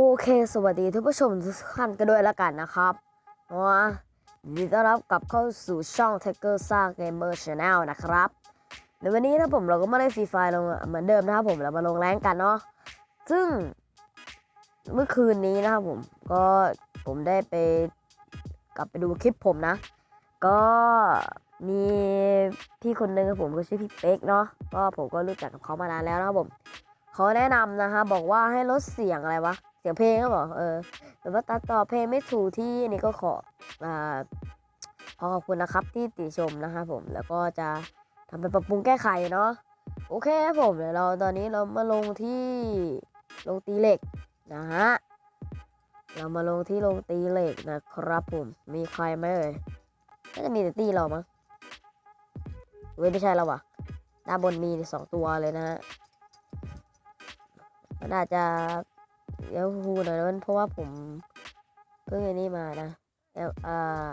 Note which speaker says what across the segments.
Speaker 1: โอเค สวัสดีทุกผู้ชมทุกท่านกันด้วยละกันนะครับว่ายินดีต้อนรับกลับเข้าสู่ช่อง t a g e r s a Gamer Channel นะครับ ในวันนี้นะผมเราก็ไม่ได้ฟรีไฟลงเหมือนเดิมนะครับผมเรามาลงแรงกันเนาะ ซึ่ง เมื่อคืนนี้นะครับผม ก็ผมได้ไปกลับไปดูคลิปผมนะ ก็มีพี่คนนึงครับผมก็ชื่อพี่เป๊กเนาะ ก็ผมก็รู้จักกับเขามานานแล้วนะครับผมเขาแนะนำนะคะบอกว่าให้ลดเสียงอะไรวะ เสียงเพลงก็บอกเออแต่ว่าตัดต่อเพลงไม่ถูกที่นี่ก็ขออ่าขอขอบคุณนะครับที่ติชมนะคะผมแล้วก็จะทำไปปรับปรุงแก้ไขเนาะโอเคครับผมเดี๋ยวเราตอนนี้เรามาลงที่ลงตีเหล็กนะฮะเรามาลงที่ลงตีเหล็กนะครับผมมีใครไหมเอ่ยน่าจะมีแต่ตีเรามั้งเว้ยไม่ใช่เราอะด้านบนมีสองตัวเลยนะฮะมันอาจจะ เดี๋ยวฮูหน่อยนะเพราะว่าผมเพิ่งไอ้นี่มานะเอลอ่า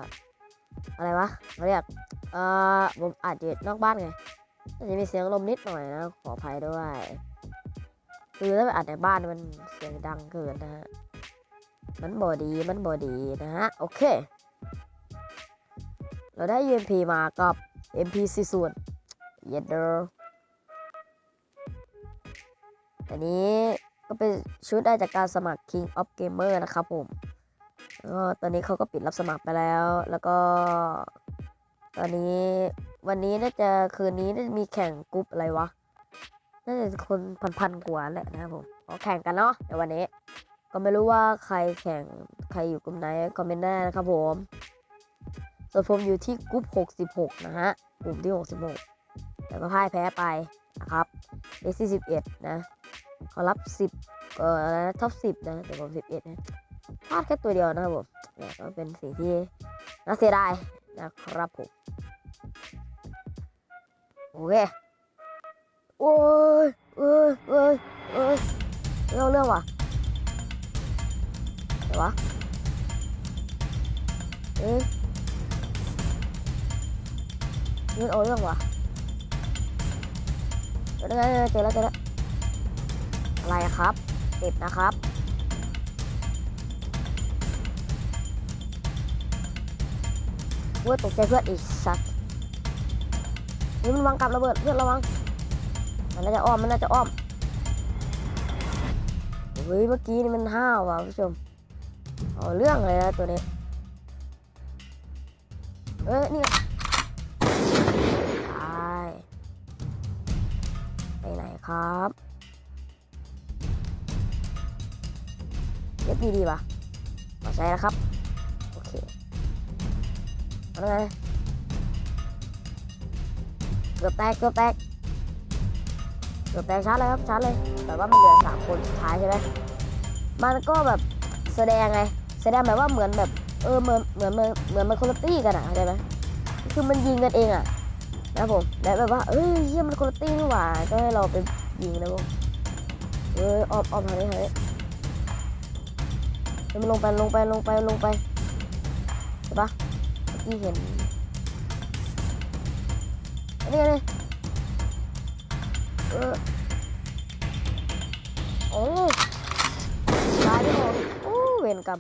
Speaker 1: อะไรวะเขาเรียกเอ่อผมอาจจะนอกบ้านไงอาจจะมีเสียงลมนิดหน่อยนะ ขออภัยด้วยคือถ้าไปอัดในบ้านมันเสียงดังเกินนะฮะ มันบอดี มันบอดีนะฮะ โอเค เราได้ UMP มากับ MP40 เย็ดเดอร์อันนี้ ก็เป็นชุดได้จากการสมัคร King of Gamer นะครับผมก็ตอนนี้เขาก็ปิดรับสมัครไปแล้ว แล้วก็ ตอนนี้วันนี้น่าจะคืนนี้น่าจะมีแข่งกรุ๊ปอะไรวะ น่าจะคนพันๆกว่าแหละนะครับผมขแข่งกันเนาะในวันนี้ ก็ไม่รู้ว่าใครแข่งใครอยู่กลุ่มไหนคอมเมนต์ได้นะครับผม ส่วนผมอยู่ที่กรุ๊ป66 นะฮะ กลุ่มที่ 66 แต่ก็พ่ายแพ้ไปนะครับเอซี่11นะ ขารับ10เอ่อท็อป10นะแต่ผม11นะพลาดแค่ตัวเดียวนะครับผมเนี่ยก็เป็นสิ่งที่น่าเสียดายนะครับผมโอเคโอ้ยเอ้ยเอ้ยเอ้ยเรื่องเรื่องว่ะเดี๋ยววะเอ๊ะเรื่องเอาเรื่องว่ะเจอแล้วเจอแล้วเจอแล้ว อะไรครับเติดนะครับเว้ยตกใจเพื่อนอีกสัตว์นี่มันวางกับระเบิดเพื่อนระวัง มันน่าจะอ้อม มันน่าจะอ้อม เฮ้ย เมื่อกี้นี่มันห้าวว่ะคุณผู้ชม เอาเรื่องเลยนะตัวนี้ เอ้ยนี่ไปไหนครับ เรียบดีดีป่ะขอใช้แล้วครับ โอเคเอาแล้วไงเกือบแตกเกือบแตกเกือบแตกชาร์จเลยครับชาร์จเลย แต่ว่ามันเหลือสามคนสุดท้ายใช่ไหมมันก็แบบแสดงไง แสดงแบบว่าเหมือนแบบ เออเหมือนเหมือนเหมือนเหมือนมันคนละตี้กันอะเข้าใจไหมคือมันยิงกันเองอะนะผมแล้วแบบว่าเอ้ยเฮียมันคนละตี้นี่หว่าก็ให้เราไปยิงนะผมเออออมออมทางนี้ทางนี้ ดี๋ยวมันลงไปลงไปลงไปลงไปใช่ปะเมื่อกี้เห็นอันนี้เลยเออโอ้ตายไปหมดโอ้เวรกรรม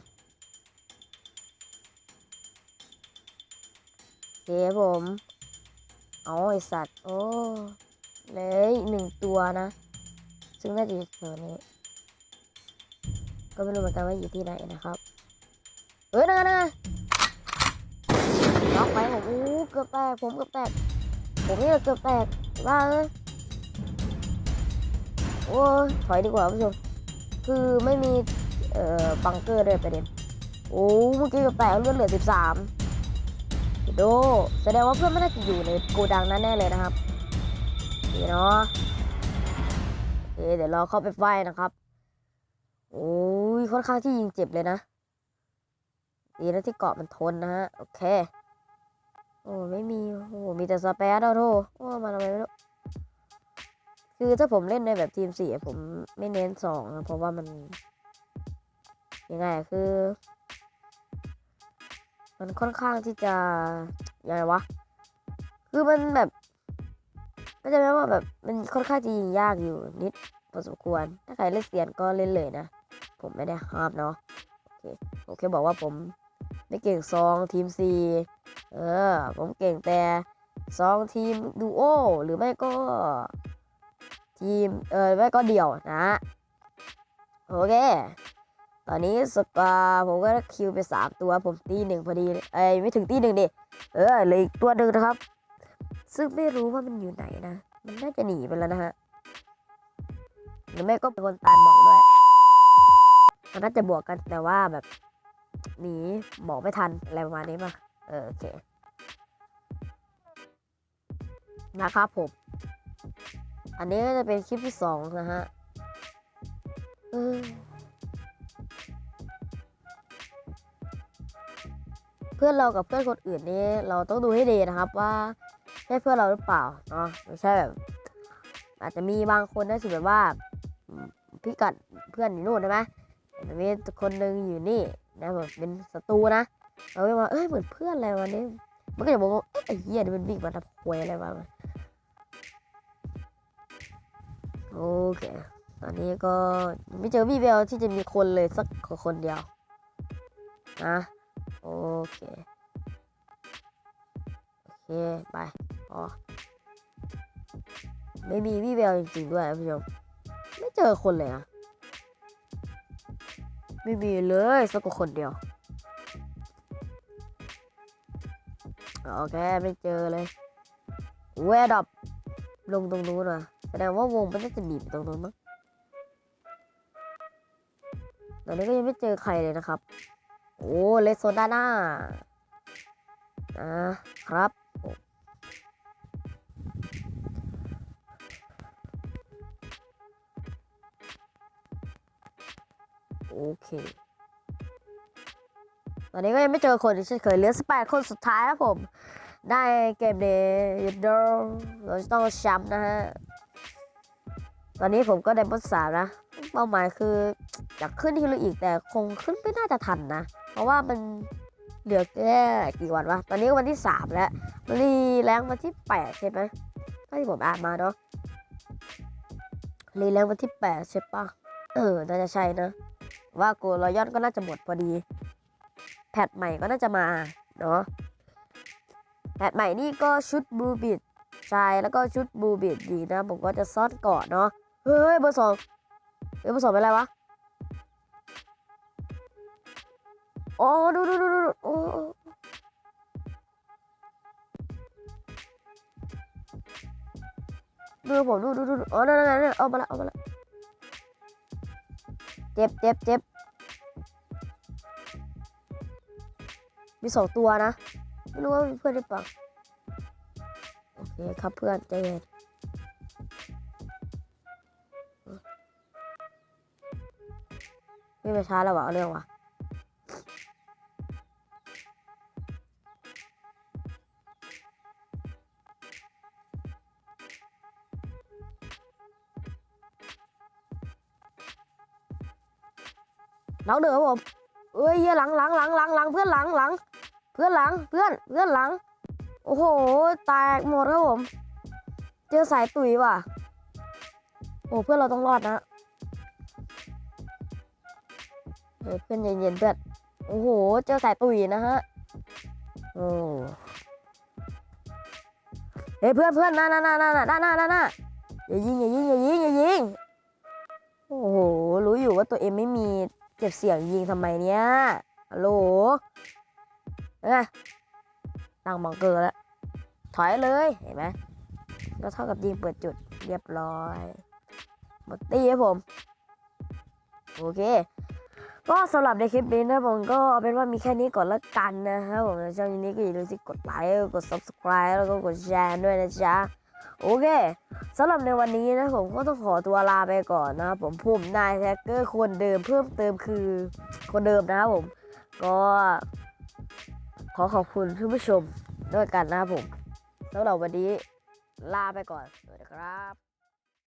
Speaker 1: โอเคผมเอาไอสัตว์ โอ้เลยหนึ่งตัวนะ ซึ่งน่าจะอยู่แถวนี้ ก็ไม่รู้เหมือนกันว่าอยู่ที่ไหนนะครับเฮ้ยนั่นไงกันไงล็อกไปผมอู้เกือบแตกผมเกือบแตกผมนี่เกือบแตกบ้าเลยโอ้ยถอยดีกว่าผู้ชมคือไม่มีเอ่อบังเกอร์ด้วยประเด็นโอ้เมื่อกี้เกือบแตกเลือดเหลือสิบสามโดแสดงว่าเพื่อนไม่น่าจะอยู่ในโกดังนั้นแน่เลยนะครับนี่เนาะโอเคเดี๋ยวเราเข้าไปไฟนะครับ โอ้ยค่อนข้างที่ยิงเจ็บเลยนะ ดีนะที่เกาะมันทนนะฮะ โอเค โอ้ไม่มี โอ้มีแต่สเปซเอาโทโอ้มาทำไมไม่รู้ คือถ้าผมเล่นในแบบทีมสี่ผมไม่เน้นสองนะเพราะว่ามัน ยังไงคือ มันค่อนข้างที่จะยังไงวะ คือมันแบบก็จะแม้ว่าแบบมันค่อนข้างจะยิงยากอยู่นิด พอสมควร ถ้าใครเล่นเซียนก็เล่นเลยนะ ผมไม่ได้ห้ามเนาะโอเคผมแค่บอกว่าผมไม่เก่งซองทีมซีเออ ผมเก่งแต่ซองทีมดูโอหรือไม่ก็ ทีม เออไม่ก็เดี่ยวนะ โอเค ตอนนี้สกาผมก็คิวไปสามตัวผมตีหนึ่งพอดีเอ้ไม่ถึงตีหนึ่งดิเออเลยอีกตัวหนึ่งนะครับ ซึ่งไม่รู้ว่ามันอยู่ไหนนะ มันน่าจะหนีไปแล้วนะฮะ หรือไม่ก็เป็นคนตายบอกด้วยมันน่าจะบวกกันแต่ว่าแบบหนีบอกไม่ทันอะไรประมาณนี้ป่ะเออโอเคนะครับผม อันนี้ก็จะเป็นคลิปที่สองนะฮะเพื่อนเรากับเพื่อนคนอื่นนี่เราต้องดูให้ดีนะครับว่าใช่เพื่อนเราหรือเปล่าเนาะไม่ใช่แบบ อาจจะมีบางคนนะที่แบบว่า พิกัดเพื่อนอยู่นู่นใช่ไหมมีคนหนึ่งอยู่นี่นะแบบเป็นศัตรูนะเราก็ว่าเอ้ยเหมือนเพื่อนอะไรวันนี้มันก็จะบอกว่าเอ๊ะไอ้เหี้ยนี่มันวิ่งมาทำควยอะไรวะโอเคตอนนี้ก็ไม่เจอพี่เบลที่จะมีคนเลยสักคนเดียวนะโอเค โอเค ไปอ๋อไม่มีพี่เบลจริงๆด้วยนะผู้ชม เจอคนเลยอะไม่มีเลยสักคนเดียว โอเค ไม่เจอเลยเวดอบลงตรงนู้นว่ะแสดงว่าวงมันน่าจะหนีบตรงนู้นมั้งตอนนี้ก็ยังไม่เจอใครเลยนะครับ โอ้เลสโซด้านหน้านะครับ โอเค ตอนนี้ก็ยังไม่เจอคนที่ฉันเคยเหลือสแปดคนสุดท้ายครับผม ได้เกมเดย์เดอร์เราจะต้องแชมป์นะฮะ ตอนนี้ผมก็ได้บทสามนะ เป้าหมายคืออยากขึ้นที่ลุอีกแต่คงขึ้นไม่น่าจะทันนะ เพราะว่ามันเหลือแค่กี่วันวะ ตอนนี้ก็วันที่สามแล้วรีแรงวันที่แปดใช่ไหมถ้าที่ผมอ่านมาเนาะรีแรงวันที่แปดใช่ปะเออ น่าจะใช่นะ ว่าโกลอยอนก็น่าจะหมดพอดี แพทใหม่ก็น่าจะมาเนาะแพทใหม่นี่ก็ชุดบูบิดชายแล้วก็ชุดบูบิดหญิงนะ ผมก็จะซ่อนเกาะเนาะเฮ้ยเบอร์สองเฮ้ยเบอร์สองเป็นอะไรวะอ๋อดูดูดูดูดูโอ้ดูผมดูดูดูอ๋อนั่นนั่นนั่นเอามาละเอามาละ เจ็บเจ็บเจ็บมีสองตัวนะ ไม่รู้ว่ามีเพื่อนหรือเปล่า โอเคครับเพื่อนใจเย็นไม่ไปช้าแล้ววะเอาเรื่องวะ หลังเดือผมเอ้ยเหี้ยหลังหลังหลังหลังหลังเพื่อนหลังหลัง เพื่อนหลังเพื่อนเพื่อนหลัง โอ้โหแตกหมดครับผม เจอสายตุ๋ยว่ะ โอ้เพื่อนเราต้องรอดนะเฮ้เพื่อนเย็นๆเพื่อนโอ้โห เจอสายตุ๋ยนะฮะ โอ้เฮ้ยเพื่อนเพื่อนน่าน่าน่าน่าน่าน่าน่าน่าอย่ายิงอย่ายิงอย่ายิงอย่ายิง โอ้โห รู้อยู่ว่าตัวเองไม่มี เก็บเสียงยิงทำไมเนี่ยฮัลโหลเอ้ยตั้งบังเกอร์แล้ว ถอยเลย เห็นไหม ก็เท่ากับยิงเปิดจุดเรียบร้อยหมดตีครับผม โอเค ก็สำหรับในคลิปนี้นะผมก็เอาเป็นว่ามีแค่นี้ก่อนละกันนะครับผมในช่องนี้ก็อย่าลืมที่กดไลค์ กด subscribe แล้วก็กดแชร์ด้วยนะจ๊ะ โอเคสำหรับในวันนี้นะผมก็ต้องขอตัวลาไปก่อนนะครับผมผมนายแท็กเกอร์คนเดิมเพิ่มเติมคือคนเดิมนะครับผม ก็ขอขอบคุณท่านผู้ชมด้วยกันนะครับผมสำหรับวันนี้ลาไปก่อนสวัสดีครับ